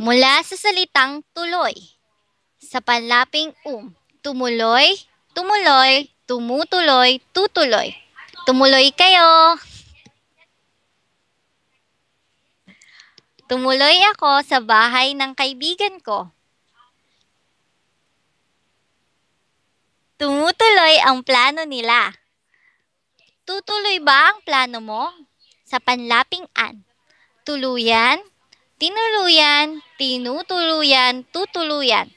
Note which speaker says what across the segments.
Speaker 1: Mula sa salitang tuloy. Sa panlaping um, tumuloy, tumuloy, tumutuloy, tutuloy. Tumuloy kayo! Tumuloy ako sa bahay ng kaibigan ko. Tumutuloy ang plano nila. Tutuloy ba ang plano mo? Sa panlaping an. Tuluyan, tinuluyan, tinutuluyan, tutuluyan.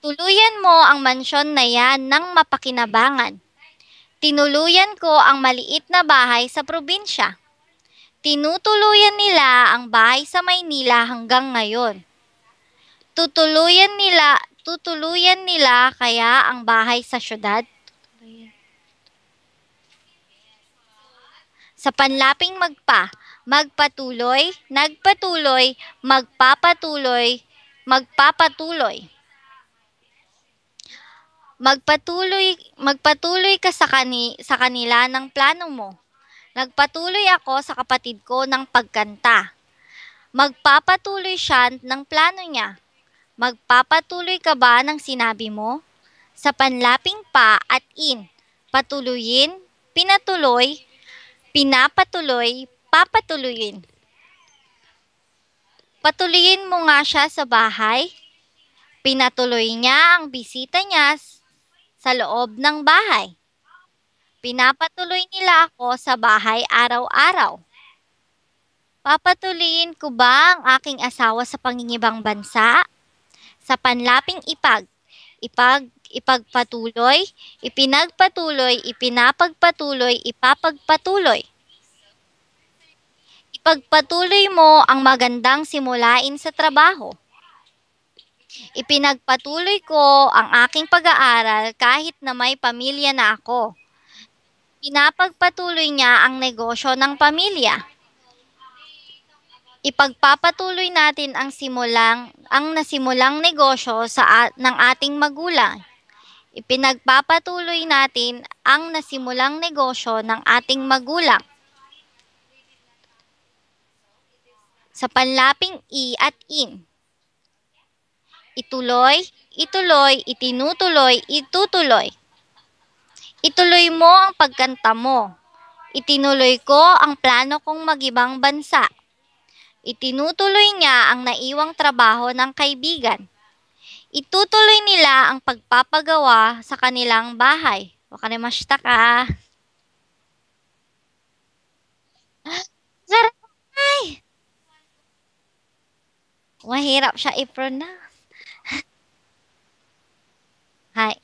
Speaker 1: Tuluyan mo ang mansyon na yan ng mapakinabangan. Tinuluyan ko ang maliit na bahay sa probinsya. Tinutuluyan nila ang bahay sa Maynila hanggang ngayon. Tutuluyan nila, tutuluyan nila kaya ang bahay sa syudad? Sa panlaping magpa, magpatuloy, nagpatuloy, magpapatuloy, magpapatuloy. Magpatuloy, magpatuloy ka sa, kani, sa kanila ng plano mo. Nagpatuloy ako sa kapatid ko ng pagkanta. Magpapatuloy siya ng plano niya. Magpapatuloy ka ba ng sinabi mo? Sa panlaping pa at in, patuluyin, pinatuloy, pinapatuloy, papatuloyin. Patuloyin mo nga siya sa bahay. Pinatuloy niya ang bisita niya sa loob ng bahay. Pinapatuloy nila ako sa bahay araw-araw. Papatuloyin ko ba ang aking asawa sa pangingibang bansa? Sa panlaping ipag, ipag, ipagpatuloy, ipinagpatuloy, ipinapagpatuloy, ipapagpatuloy. Ipagpatuloy mo ang magandang simulain sa trabaho. Ipinagpatuloy ko ang aking pag-aaral kahit na may pamilya na ako. Pinapagpatuloy niya ang negosyo ng pamilya. Ipagpapatuloy natin ang simulang ang nasimulang negosyo sa ng ating magulang. Ipinagpapatuloy natin ang nasimulang negosyo ng ating magulang. Sa panlaping i at in. Ituloy, ituloy, itinutuloy, itutuloy. Ituloy mo ang pagkanta mo. Itinuloy ko ang plano kong magibang bansa. Itinutuloy niya ang naiwang trabaho ng kaibigan. Itutuloy nila ang pagpapagawa sa kanilang bahay. Wakarimashita ka. Wahirap Syair pernah. Hai.